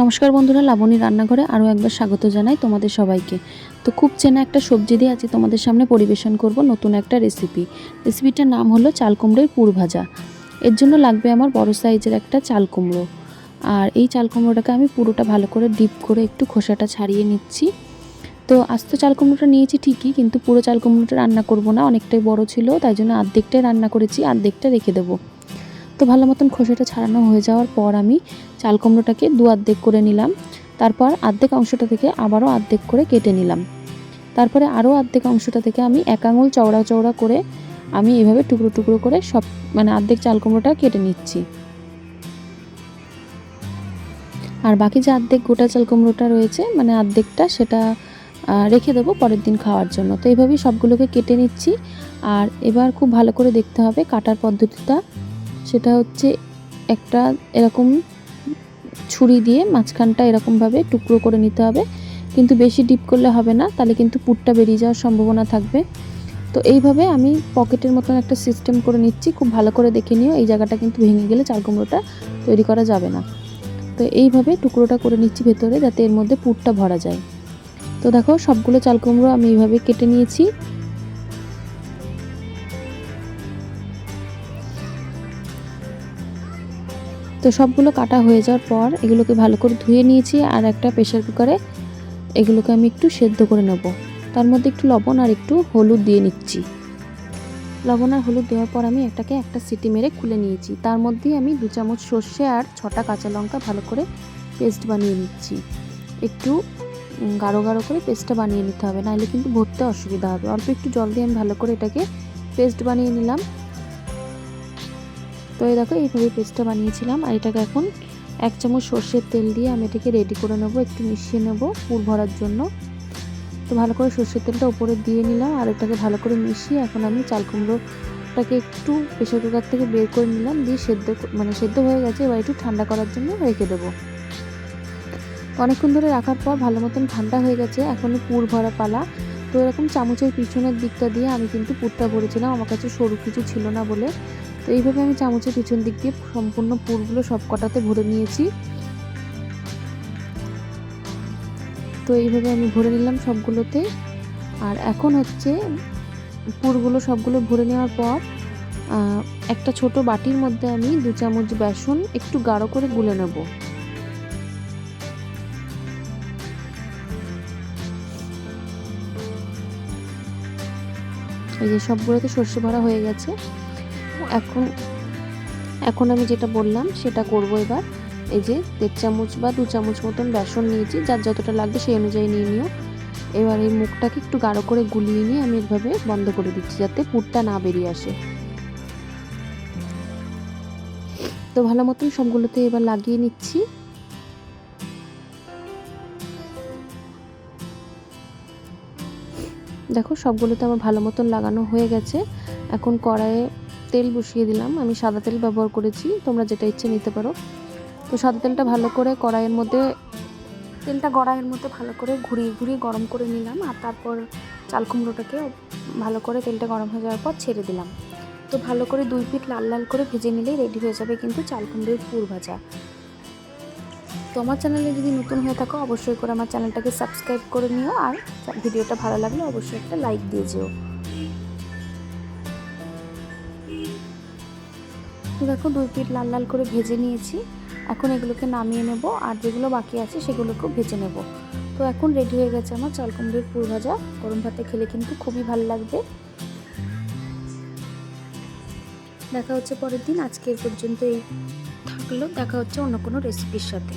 নমস্কার বন্ধুরা, লাবণী রান্নাঘরে আরও একবার স্বাগত জানাই তোমাদের সবাইকে। তো খুব চেনা একটা সবজি দিয়ে আজকে তোমাদের সামনে পরিবেশন করব নতুন একটা রেসিপি রেসিপিটার নাম হলো চাল কুমড়োর পুর ভাজা। এর জন্য লাগবে আমার বড় সাইজের একটা চাল কুমড়ো আর এই চাল কুমড়োটাকে আমি পুরোটা ভালো করে ডিপ করে একটু খোসাটা ছাড়িয়ে নিচ্ছি। তো আস্ত চাল কুমড়োটা নিয়েছি ঠিকই, কিন্তু পুরো চাল কুমড়োটা রান্না করব না, অনেকটাই বড় ছিল, তাই জন্য আর্ধেকটাই রান্না করেছি, আর্ধেকটা রেখে দেবো। তো ভালো মতন খোসাটা ছাড়ানো হয়ে যাওয়ার পর আমি চাল কুমড়োটাকে দু অর্ধেক করে নিলাম। তারপর অর্ধেক অংশটা থেকে আবারও আর্ধেক করে কেটে নিলাম। তারপরে আরও অর্ধেক অংশটা থেকে আমি এক আঙুল চওড়া চওড়া করে আমি এভাবে টুকরো টুকরো করে সব মানে অর্ধেক চাল কুমড়োটা কেটে নিচ্ছি। আর বাকি যে অর্ধেক গোটা চাল কুমড়োটা রয়েছে মানে অর্ধেকটা সেটা রেখে দেবো পরের দিন খাওয়ার জন্য। তো এইভাবেই সবগুলোকে কেটে নিচ্ছি। আর এবার খুব ভালো করে দেখতে হবে কাটার পদ্ধতিটা। সেটা হচ্ছে একটা এরকম ছুরি দিয়ে মাঝখানটা এরকমভাবে টুকরো করে নিতে হবে। কিন্তু বেশি ডিপ করলে হবে না, তাহলে কিন্তু পুরটা বেরিয়ে যাওয়ার সম্ভাবনা থাকবে। তো এইভাবে আমি পকেটের মতন একটা সিস্টেম করে নিচ্ছি, খুব ভালো করে দেখে নিও, এই জায়গাটা কিন্তু ভেঙে গেলে চাল কুমড়োটা তৈরি করা যাবে না। তো এইভাবে টুকরোটা করে নিচ্ছি ভেতরে, যাতে এর মধ্যে পুরটা ভরা যায়। তো দেখো সবগুলো চাল কুমড়ো আমি এইভাবে কেটে নিয়েছি। তো সবগুলো কাটা হয়ে যাওয়ার পর এগুলোকে ভালো করে ধুয়ে নিয়েছি আর একটা প্রেশার কুকারে এগুলোকে আমি একটু সেদ্ধ করে নেব। তার মধ্যে একটু লবণ আর একটু হলুদ দিয়ে নিচ্ছি। লবণ আর হলুদ দেওয়ার পর আমি একটাকে একটা সিটি মেরে খুলে নিয়েছি। তার মধ্যেই আমি দু চামচ সর্ষে আর ছটা কাঁচা লঙ্কা ভালো করে পেস্ট বানিয়ে নিচ্ছি। একটু গাঢ় গাঢ় করে পেস্টটা বানিয়ে নিতে হবে। নাহলে কিন্তু ভরতে অসুবিধা হবে। অল্প একটু জল দিয়ে আমি ভালো করে এটাকে পেস্ট বানিয়ে নিলাম। তো এই দেখো, এইভাবে পেস্টটা বানিয়েছিলাম। আর এটাকে এখন এক চামচ সর্ষের তেল দিয়ে আমি এটাকে রেডি করে নেব, একটু মিশিয়ে নেব পুর ভরার জন্য। তো ভালো করে সর্ষের তেলটা উপরে দিয়ে নিলাম, আর এটাকে ভালো করে মিশিয়ে এখন আমি চাল কুমড়োটাকে একটু প্রেশার কুকার থেকে বের করে নিলাম, দিয়ে সেদ্ধ মানে সেদ্ধ হয়ে গেছে, এবার একটু ঠান্ডা করার জন্য রেখে দেবো। অনেকক্ষণ ধরে রাখার পর ভালো মতন ঠান্ডা হয়ে গেছে এখন পুর ভরা পালা। তো এরকম চামচের পিছনের দিকটা দিয়ে আমি কিন্তু পুরটা ভরেছিলাম, আমার কাছে সরু কিছু ছিল না বলে। তো এইভাবে আমি চামচের পিছন দিক দিয়ে সম্পূর্ণ পুরগুলো সব কটাতে ভরে নিয়েছি। তো এইভাবে আমি ভরে নিলাম সবগুলোতে। আর এখন হচ্ছে পুরগুলো সবগুলো ভরে নেওয়ার পর একটা ছোট বাটির মধ্যে আমি দু চামচ বেসন একটু গাঢ় করে গুলে নেব। এই যে সবগুলোতে সর্ষে ভরা হয়ে গেছে। এখন এখন আমি যেটা বললাম, সেটা করব এবার। এই যে দেড় চামচ বা দু চামচ মতন বেসন নিয়েছি, যার যতটা লাগবে সেই অনুযায়ী নিয়ে নিও। এবার এই মুখটাকে একটু গাঢ় করে গুলিয়ে নিয়ে আমি এভাবে বন্ধ করে দিচ্ছি, যাতে পুরটা না বেরিয়ে আসে। তো ভালো মতন সবগুলোতে এবার লাগিয়ে নিচ্ছি। দেখো, সবগুলোতে আমার ভালো মতন লাগানো হয়ে গেছে। এখন কড়াইয়ে তেল বসিয়ে দিলাম। আমি সাদা তেল ব্যবহার করেছি। তোমরা যেটা ইচ্ছে নিতে পারো। তো সাদা তেলটা ভালো করে কড়াইয়ের মধ্যে তেলটা কড়াইয়ের মধ্যে ভালো করে ঘুরিয়ে ঘুরিয়ে গরম করে নিলাম। আর তারপর চাল কুমড়োটাকে ভালো করে তেলটা গরম হয়ে যাওয়ার পর ছেড়ে দিলাম। তো ভালো করে দুই পিঠ লাল লাল করে ভেজে নিলেই রেডি হয়ে যাবে কিন্তু চাল কুমড়োর পুর ভাজা। তো আমার চ্যানেলে যদি নতুন হয়ে থাকো, অবশ্যই করে আমার চ্যানেলটাকে সাবস্ক্রাইব করে নিও। আর ভিডিওটা ভালো লাগলে অবশ্যই একটা লাইক দিয়ে যেও। তো দেখো দুই পিঠ লাল লাল করে ভেজে নিয়েছি। এখন এগুলোকে নামিয়ে নেব আর যেগুলো বাকি আছে সেগুলোকেও ভেজে নেব। তো এখন রেডি হয়ে গেছে আমার চাল কুমড়োর পুর ভাজা। গরম ভাতে খেলে কিন্তু খুবই ভালো লাগবে। দেখা হচ্ছে পরের দিন। আজকে এ পর্যন্ত এই থাকল। দেখা হচ্ছে অন্য কোনো রেসিপির সাথে।